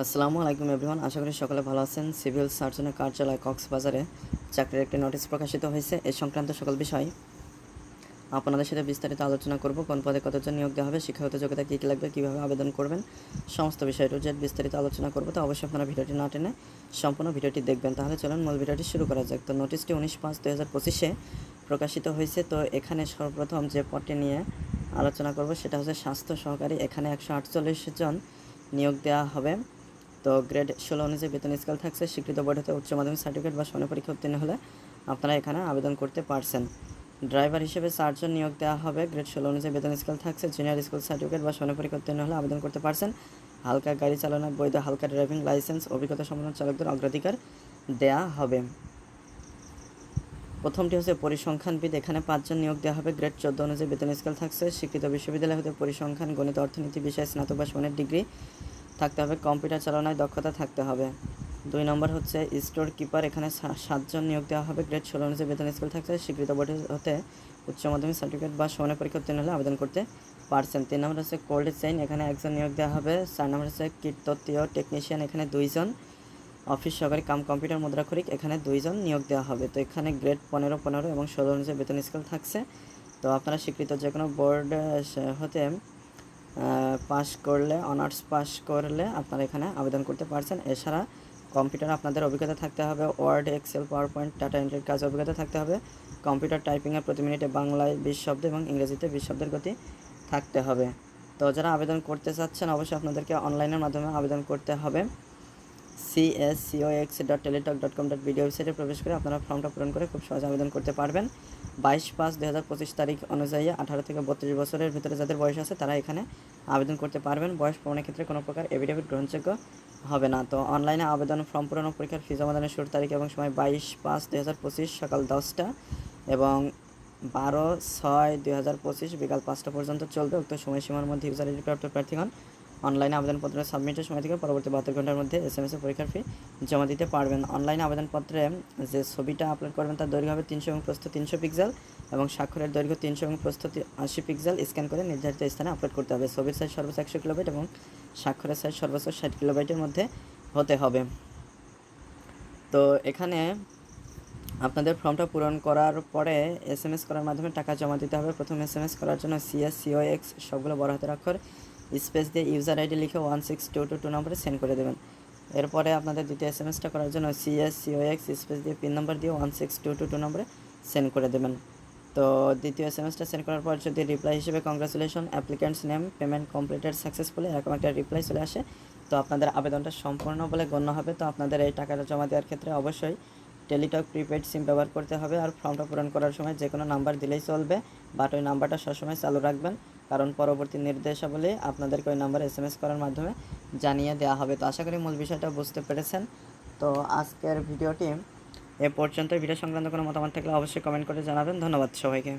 আসসালামু আলাইকুম এভরিওয়ান, আশা করি সকলে ভালো আছেন। সিভিল সার্জনের কার্যালয় কক্সবাজারে চাকরির একটি নোটিশ প্রকাশিত হয়েছে। এই সংক্রান্ত সকল বিষয় আপনাদের সাথে বিস্তারিত আলোচনা করব। কোন পদে কতজন নিয়োগ দেওয়া হবে, শিক্ষাগত যোগ্যতা কী কী লাগবে, কীভাবে আবেদন করবেন, সমস্ত বিষয় টু বিস্তারিত আলোচনা করব। তো অবশ্যই আপনারা ভিডিওটি না টেনে সম্পূর্ণ ভিডিওটি দেখবেন। তাহলে চলুন মূল ভিডিওটি শুরু করা যাক। তো নোটিশটি উনিশ পাঁচ দু হাজার পঁচিশে প্রকাশিত হয়েছে। তো এখানে সর্বপ্রথম যে পদটি নিয়ে আলোচনা করব, সেটা হচ্ছে স্বাস্থ্য সহকারী। এখানে একশো আটচল্লিশ জন নিয়োগ দেওয়া হবে। তো গ্রেড ষোলো অনুযায়ী বেতন স্কেল থাকছে, স্বীকৃত বোর্ড হতে উচ্চ মাধ্যমিক সার্টিফিকেট বা স্বর্ণ পরীক্ষা উত্তীর্ণ হলে আপনারা এখানে আবেদন করতে পারছেন। ড্রাইভার হিসেবে চারজন নিয়োগ দেওয়া হবে গ্রেড ষোলো অনুযায়ী বেতন স্কেল থাকছে জুনিয়র স্কুল সার্টিফিকেট বা স্বর্ণ পরীক্ষা উত্তীর্ণ হলে আবেদন করতে পারছেন। হালকা গাড়ি চালানোর বৈধ হালকা ড্রাইভিং লাইসেন্স অভিজ্ঞতা সম্পন্ন চালকদের অগ্রাধিকার দেয়া হবে। প্রথমটি হচ্ছে পরিসংখ্যানবিদ, এখানে পাঁচজন নিয়োগ দেওয়া হবে গ্রেড চোদ্দ অনুযায়ী বেতন স্কেল থাকছে, স্বীকৃত বিশ্ববিদ্যালয় হতে পরিসংখ্যান, গণিত, অর্থনীতি, বিষয়ে, স্নাতক বা সমানের ডিগ্রি থাকতে হবে, কম্পিউটার চালানোয় দক্ষতা থাকতে হবে। দুই নম্বর হচ্ছে, স্টোর কিপার, এখানে সাতজন নিয়োগ দেওয়া হবে। গ্রেড ষোলো অনুযায়ী বেতন স্কুল থাকছে, স্বীকৃত বোর্ড হতে উচ্চ মাধ্যমিক সার্টিফিকেট বা সমানের পরীক্ষা উত্তীর্ণ হলে আবেদন করতে পারছেন। তিন নম্বর হচ্ছে কোল্ড চেইন এখানে একজন নিয়োগ দেওয়া হবে। চার নম্বর হচ্ছে কীটতত্ত্বীয় টেকনিশিয়ান এখানে দুইজন। অফিস সহকারী কাম কম্পিউটার মুদ্রাক্ষরিক, এখানে দুইজন নিয়োগ দেওয়া হবে। তো এখানে গ্রেড পনেরো পনেরো এবং ষোলো অনুযায়ী বেতন স্কেল থাকছে। তো আপনারা স্বীকৃত যে কোনো বোর্ড হতে পাস করলে, অনার্স পাস করলে আপনারা এখানে আবেদন করতে পারছেন। এছাড়া কম্পিউটার আপনাদের অভিজ্ঞতা থাকতে হবে word excel power point data এন্ট্রির কাজ অভিজ্ঞতা থাকতে হবে। কম্পিউটার টাইপিংয়ে প্রতি মিনিটে বাংলায় বিশ শব্দ এবং ইংরেজিতে বিশ শব্দের গতি থাকতে হবে। তো যারা আবেদন করতে চাচ্ছেন, অবশ্যই আপনাদেরকে অনলাইনের মাধ্যমে আবেদন করতে হবে। সিএসসিওএক্স dot Teletalk dot com dot video ওয়েবসাইটে প্রবেশ করে আপনারা ফর্মটা পূরণ করে খুব সহজে আবেদন করতে পারবেন। বাইশ পাঁচ দু হাজার পঁচিশ তারিখ অনুযায়ী আঠারো থেকে বত্রিশ বছরের ভিতরে যাদের বয়স আছে তারা এখানে আবেদন করতে পারবেন। বয়স প্রমাণের ক্ষেত্রে কোনো প্রকার এভিডেভিট গ্রহণযোগ্য হবে না। তো অনলাইনে আবেদন ফর্ম পূরণ পরীক্ষার ফি জমাদানের শুরুর তারিখ এবং সময় বাইশ পাঁচ দু হাজার পঁচিশ সকাল দশটা এবং বারো ছয় দুই হাজার পঁচিশ বিকাল পাঁচটা পর্যন্ত চলবে। উক্ত সময়সীমার মধ্যে ইউজার প্রাপ্ত প্রার্থীগণ অনলাইনে আবেদনপত্র সাবমিটের সময় থেকে পরবর্তী বাহাত্তর ঘণ্টার মধ্যে এস এম এস পরীক্ষার ফি জমা দিতে পারবেন। অনলাইনে আবেদনপত্রে যে ছবিটা আপলোড করবেন তার দৈর্ঘ্য হবে তিনশো এবং প্রস্থ তিনশো পিক্সেল এবং স্বাক্ষরের দৈর্ঘ্য তিনশো এবং প্রস্থ আশি পিক্সেল স্ক্যান করে নির্ধারিত স্থানে আপলোড করতে হবে। ছবির সাইজ সর্বোচ্চ একশো কিলোবাইট এবং স্বাক্ষরের সাইজ সর্বোচ্চ ষাট কিলোবাইটের মধ্যে হতে হবে। তো এখানে আপনাদের ফর্মটা পূরণ করার পরে এস এম এস করার মাধ্যমে টাকা জমা দিতে হবে। প্রথম এস এম এস করার জন্য সিএস সিও এক্স সবগুলো বড় হাতের অক্ষর। স্পেস দিয়ে ইউজার আইডি লিখে one six two two two নম্বরে সেন্ড করে দেবেন। এরপরে আপনাদের দ্বিতীয় এস এম এসটা করার জন্য সিএস সিও এক্স স্পেস দিয়ে পিন নম্বর দিয়ে one six two two two নম্বরে সেন্ড করে দেবেন। তো দ্বিতীয় এস এম এসটা সেন্ড করার পর যদি রিপ্লাই হিসেবে congratulation applicants name payment completed successfully এরকম একটা রিপ্লাই চলে আসে, তো আপনাদের আবেদনটা সম্পূর্ণ বলে গণ্য হবে। তো আপনাদের এই টাকাটা জমা দেওয়ার ক্ষেত্রে অবশ্যই টেলিটক প্রিপেড সিম ব্যবহার করতে হবে, আর ফর্মটা পূরণ করার সময় যে কোনো নাম্বার দিলেই চলবে বাট ওই নাম্বারটা সবসময় চালু রাখবেন। কারণ পরবর্তী নির্দেশাবলী আপনাদেরকে ওই নাম্বারে এস এম এস করার মাধ্যমে জানিয়ে দেওয়া হবে। তো আশা করি মূল বিষয়টা বুঝতে পেরেছেন। তো আজকের ভিডিওটি এ পর্যন্ত ভিডিও সংক্রান্ত কোনো মতামত থাকলে অবশ্যই কমেন্ট করে জানাবেন। ধন্যবাদ সবাইকে।